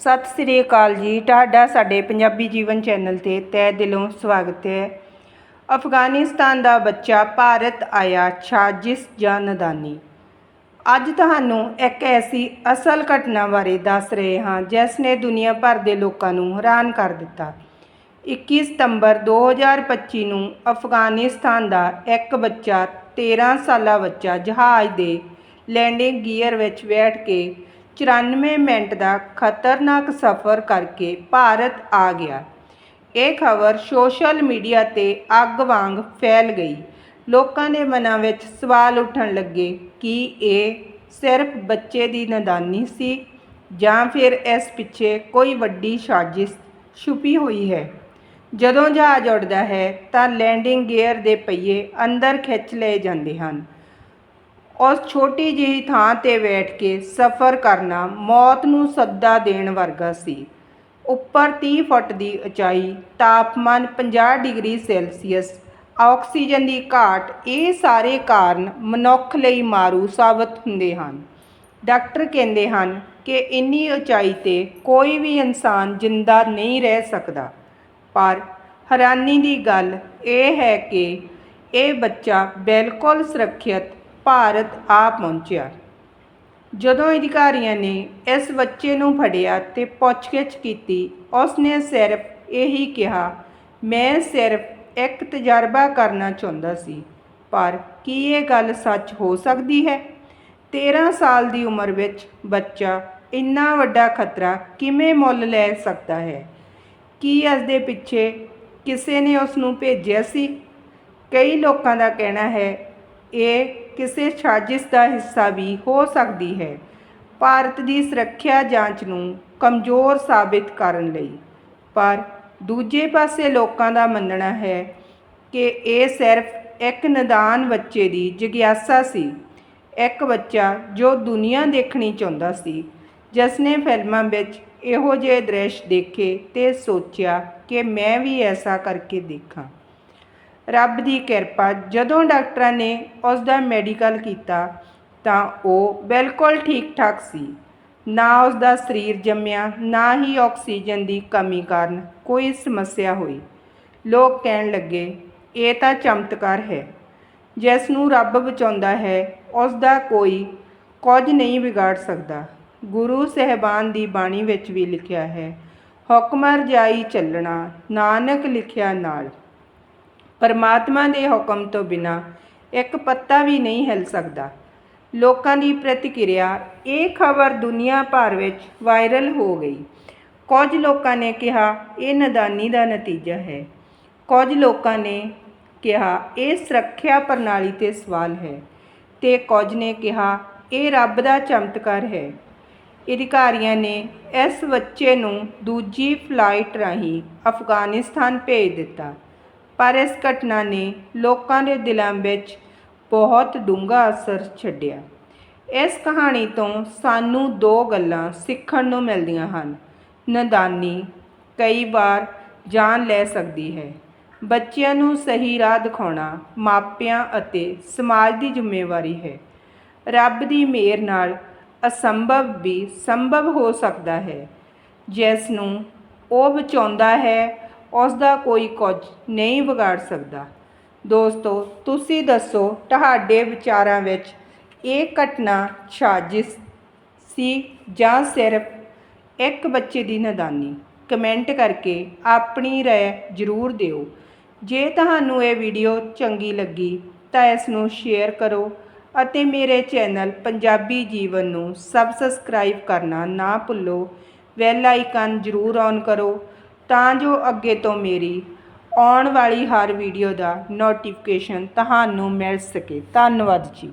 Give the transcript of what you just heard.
ਸਤਿ ਸ੍ਰੀ ਅਕਾਲ ਜੀ। ਤੁਹਾਡਾ ਸਾਡੇ ਪੰਜਾਬੀ ਜੀਵਨ ਚੈਨਲ ਤੇ ਤਹਿ ਦਿਲੋਂ ਸਵਾਗਤ ਹੈ। ਅਫਗਾਨਿਸਤਾਨ ਦਾ ਬੱਚਾ ਭਾਰਤ ਆਇਆ ਸਾਜ਼ਿਸ਼ ਜਾਂ ਨਦਾਨੀ। ਅੱਜ ਤੁਹਾਨੂੰ ਇੱਕ ਐਸੀ ਅਸਲ ਘਟਨਾ ਬਾਰੇ ਦੱਸ ਰਹੇ ਹਾਂ, ਜਿਸ ਨੇ ਦੁਨੀਆ ਭਰ ਦੇ ਲੋਕਾਂ ਨੂੰ ਹੈਰਾਨ ਕਰ ਦਿੱਤਾ। 21 ਸਤੰਬਰ 2025 ਨੂੰ ਅਫਗਾਨਿਸਤਾਨ ਦਾ ਇੱਕ ਬੱਚਾ 13 ਸਾਲਾ ਬੱਚਾ ਜਹਾਜ਼ ਦੇ ਲੈਂਡਿੰਗ ਗੀਅਰ ਵਿੱਚ ਬੈਠ ਕੇ 94 ਮਿੰਟ ਦਾ ਖਤਰਨਾਕ ਸਫ਼ਰ ਕਰਕੇ ਭਾਰਤ ਆ ਗਿਆ। ਇਹ ਖਬਰ ਸੋਸ਼ਲ ਮੀਡੀਆ ਤੇ ਅੱਗ ਵਾਂਗ ਫੈਲ ਗਈ। ਲੋਕਾਂ ਦੇ ਮਨਾਂ ਵਿੱਚ ਸਵਾਲ ਉੱਠਣ ਲੱਗੇ ਕਿ ਇਹ ਸਿਰਫ ਬੱਚੇ ਦੀ ਨਦਾਨੀ ਸੀ ਜਾਂ ਫਿਰ ਇਸ ਪਿੱਛੇ ਕੋਈ ਵੱਡੀ ਸਾਜ਼ਿਸ਼ ਛੁਪੀ ਹੋਈ ਹੈ? ਜਦੋਂ ਜਹਾਜ਼ ਉੱਡਦਾ ਹੈ ਤਾਂ ਲੈਂਡਿੰਗ ਗੇਅਰ ਦੇ ਪਹੀਏ ਅੰਦਰ ਖਿੱਚ ਲਏ ਜਾਂਦੇ ਹਨ। ਉਸ ਛੋਟੀ ਜਿਹੀ ਥਾਂ ਤੇ ਬੈਠ ਕੇ ਸਫ਼ਰ ਕਰਨਾ ਮੌਤ ਨੂੰ ਸੱਦਾ ਦੇਣ ਵਰਗਾ ਸੀ। ਉੱਪਰ 30 ਫੁੱਟ ਦੀ ਉਚਾਈ, ਤਾਪਮਾਨ 50 ਡਿਗਰੀ ਸੈਲਸੀਅਸ, ਆਕਸੀਜਨ ਦੀ ਘਾਟ, ਇਹ ਸਾਰੇ ਕਾਰਨ ਮਨੁੱਖ ਲਈ ਮਾਰੂ ਸਾਬਤ ਹੁੰਦੇ ਹਨ। ਡਾਕਟਰ ਕਹਿੰਦੇ ਹਨ ਕਿ ਇੰਨੀ ਉਚਾਈ ਤੇ ਕੋਈ ਵੀ ਇਨਸਾਨ ਜਿੰਦਾ ਨਹੀਂ ਰਹਿ ਸਕਦਾ। ਪਰ ਹੈਰਾਨੀ ਦੀ ਗੱਲ ਇਹ ਹੈ ਕਿ ਇਹ ਬੱਚਾ ਬਿਲਕੁਲ ਸੁਰੱਖਿਅਤ ਭਾਰਤ ਆ ਪਹੁੰਚਿਆ। ਜਦੋਂ ਅਧਿਕਾਰੀਆਂ ਨੇ ਇਸ ਬੱਚੇ ਨੂੰ ਫੜਿਆ ਤੇ ਪੁੱਛਗਿੱਛ ਕੀਤੀ, ਉਸਨੇ ਸਿਰਫ ਇਹੀ ਕਿਹਾ, ਮੈਂ ਸਿਰਫ ਇੱਕ ਤਜਰਬਾ ਕਰਨਾ ਚਾਹੁੰਦਾ ਸੀ, ਪਰ ਕੀ ਇਹ ਗੱਲ ਸੱਚ ਹੋ ਸਕਦੀ ਹੈ? 13 ਸਾਲ ਦੀ ਉਮਰ ਵਿੱਚ ਬੱਚਾ ਇੰਨਾ ਵੱਡਾ ਖਤਰਾ ਕਿਵੇਂ ਮੁੱਲ ਲੈ ਸਕਦਾ ਹੈ? ਕੀ ਇਸ ਦੇ ਪਿੱਛੇ ਕਿਸੇ ਨੇ ਉਸ ਨੂੰ ਭੇਜਿਆ ਸੀ? ਕਈ ਲੋਕਾਂ ਦਾ ਕਹਿਣਾ ਹੈ, ਇਹ ਕਿਸੇ ਸਾਜ਼ਿਸ਼ ਦਾ ਹਿੱਸਾ ਵੀ ਹੋ ਸਕਦੀ ਹੈ। ਭਾਰਤ ਦੀ ਸੁਰੱਖਿਆ ਜਾਂਚ ਨੂੰ ਕਮਜ਼ੋਰ ਸਾਬਿਤ ਕਰਨ ਲਈ। ਪਰ ਦੂਜੇ ਪਾਸੇ ਲੋਕਾਂ ਦਾ ਮੰਨਣਾ ਹੈ ਕਿ ਇਹ ਸਿਰਫ ਇੱਕ ਨਿਦਾਨ ਬੱਚੇ ਦੀ ਜਿਗਿਆਸਾ ਸੀ। ਇੱਕ ਬੱਚਾ ਜੋ ਦੁਨੀਆ ਦੇਖਣੀ ਚਾਹੁੰਦਾ ਸੀ, ਜਿਸ ਨੇ ਫਿਲਮਾਂ ਵਿੱਚ ਇਹੋ ਜਿਹੇ ਦ੍ਰਿਸ਼ ਦੇਖੇ ਤੇ ਸੋਚਿਆ ਕਿ ਮੈਂ ਵੀ ਐਸਾ ਕਰਕੇ ਦੇਖਾਂ। ਰੱਬ ਦੀ ਕਿਰਪਾ, ਜਦੋਂ ਡਾਕਟਰਾਂ ਨੇ ਉਸ ਦਾ ਮੈਡੀਕਲ ਕੀਤਾ, ਤਾਂ ਉਹ ਬਿਲਕੁਲ ਠੀਕ ਠਾਕ ਸੀ। ਨਾ ਉਸ ਦਾ ਸਰੀਰ ਜੰਮਿਆ, ਨਾ ਹੀ ਆਕਸੀਜਨ ਦੀ ਕਮੀ ਕਾਰਨ ਕੋਈ ਸਮੱਸਿਆ ਹੋਈ। ਲੋਕ ਕਹਿਣ ਲੱਗੇ, ਇਹ ਤਾਂ ਚਮਤਕਾਰ ਹੈ। ਜਿਸ ਨੂੰ ਰੱਬ ਬਚਾਉਂਦਾ ਹੈ ਉਸ ਦਾ ਕੋਈ ਕੁਝ ਨਹੀਂ ਵਿਗਾੜ ਸਕਦਾ। ਗੁਰੂ ਸਹਿਬਾਨ ਦੀ ਬਾਣੀ ਵਿੱਚ ਵੀ ਲਿਖਿਆ ਹੈ, ਹੁਕਮ ਰਜਾਈ ਚੱਲਣਾ, ਨਾਨਕ ਲਿਖਿਆ ਨਾਲ। ਪਰਮਾਤਮਾ ਦੇ ਹੁਕਮ ਤੋਂ ਬਿਨਾ ਇੱਕ ਪੱਤਾ ਵੀ ਨਹੀਂ ਹਿਲ ਸਕਦਾ। ਲੋਕਾਂ ਦੀ ਪ੍ਰਤੀਕਿਰਿਆ, ਇਹ ਖਬਰ ਦੁਨੀਆ ਭਰ ਵਿੱਚ ਵਾਇਰਲ ਹੋ ਗਈ। ਕੁਝ ਲੋਕਾਂ ਨੇ ਕਿਹਾ, ਇਹ ਨਦਾਨੀ ਦਾ ਨਤੀਜਾ ਹੈ। ਕੁਝ ਲੋਕਾਂ ਨੇ ਕਿਹਾ, ਇਹ ਸੁਰੱਖਿਆ ਪ੍ਰਣਾਲੀ ਤੇ ਸਵਾਲ ਹੈ। ਤੇ ਕੁਝ ਨੇ ਕਿਹਾ, ਇਹ ਰੱਬ ਦਾ ਚਮਤਕਾਰ ਹੈ। ਅਧਿਕਾਰੀਆਂ ਨੇ ਇਸ ਬੱਚੇ ਨੂੰ ਦੂਜੀ ਫਲਾਈਟ ਰਾਹੀਂ ਅਫਗਾਨਿਸਤਾਨ ਭੇਜ ਦਿੱਤਾ। ਪਰ ਇਸ ਘਟਨਾ ਨੇ ਲੋਕਾਂ ਦੇ ਦਿਲਾਂ ਵਿੱਚ ਬਹੁਤ ਡੂੰਘਾ ਅਸਰ ਛੱਡਿਆ। ਇਸ ਕਹਾਣੀ ਤੋਂ ਸਾਨੂੰ ਦੋ ਗੱਲਾਂ ਸਿੱਖਣ ਨੂੰ ਮਿਲਦੀਆਂ ਹਨ। ਨਦਾਨੀ ਕਈ ਵਾਰ ਜਾਨ ਲੈ ਸਕਦੀ ਹੈ। ਬੱਚਿਆਂ ਨੂੰ ਸਹੀ ਰਾਹ ਦਿਖਾਉਣਾ ਮਾਪਿਆਂ ਅਤੇ ਸਮਾਜ ਦੀ ਜ਼ਿੰਮੇਵਾਰੀ ਹੈ। ਰੱਬ ਦੀ ਮਿਹਰ ਨਾਲ ਅਸੰਭਵ ਵੀ ਸੰਭਵ ਹੋ ਸਕਦਾ ਹੈ। ਜਿਸ ਨੂੰ ਉਹ ਬਚਾਉਂਦਾ ਹੈ ਉਸ ਦਾ ਕੋਈ ਕੁਝ ਨਹੀਂ ਵਿਗਾੜ ਸਕਦਾ ਦੋਸਤੋ ਤੁਸੀਂ ਦੱਸੋ ਤੁਹਾਡੇ ਵਿਚਾਰਾਂ ਵਿੱਚ ਇਹ ਘਟਨਾ ਸਾਜ਼ਿਸ਼ ਸੀ ਜਾਂ ਸਿਰਫ ਇੱਕ ਬੱਚੇ ਦੀ ਨਦਾਨੀ ਕਮੈਂਟ ਕਰਕੇ ਆਪਣੀ رائے ਜ਼ਰੂਰ ਦਿਓ ਜੇ ਤੁਹਾਨੂੰ ਇਹ ਵੀਡੀਓ ਚੰਗੀ ਲੱਗੀ ਤਾਂ ਇਸ ਨੂੰ ਸ਼ੇਅਰ ਕਰੋ ਅਤੇ ਮੇਰੇ ਚੈਨਲ ਪੰਜਾਬੀ ਜੀਵਨ ਨੂੰ ਸਬਸਕ੍ਰਾਈਬ ਕਰਨਾ ਨਾ ਭੁੱਲੋ ਬੈਲ ਆਈਕਨ ਜ਼ਰੂਰ ਔਨ ਕਰੋ ਤਾਂ ਜੋ ਅੱਗੇ ਤੋਂ ਮੇਰੀ ਆਉਣ ਵਾਲੀ ਹਰ ਵੀਡੀਓ ਦਾ ਨੋਟੀਫਿਕੇਸ਼ਨ ਤੁਹਾਨੂੰ ਮਿਲ ਸਕੇ। ਧੰਨਵਾਦ ਜੀ।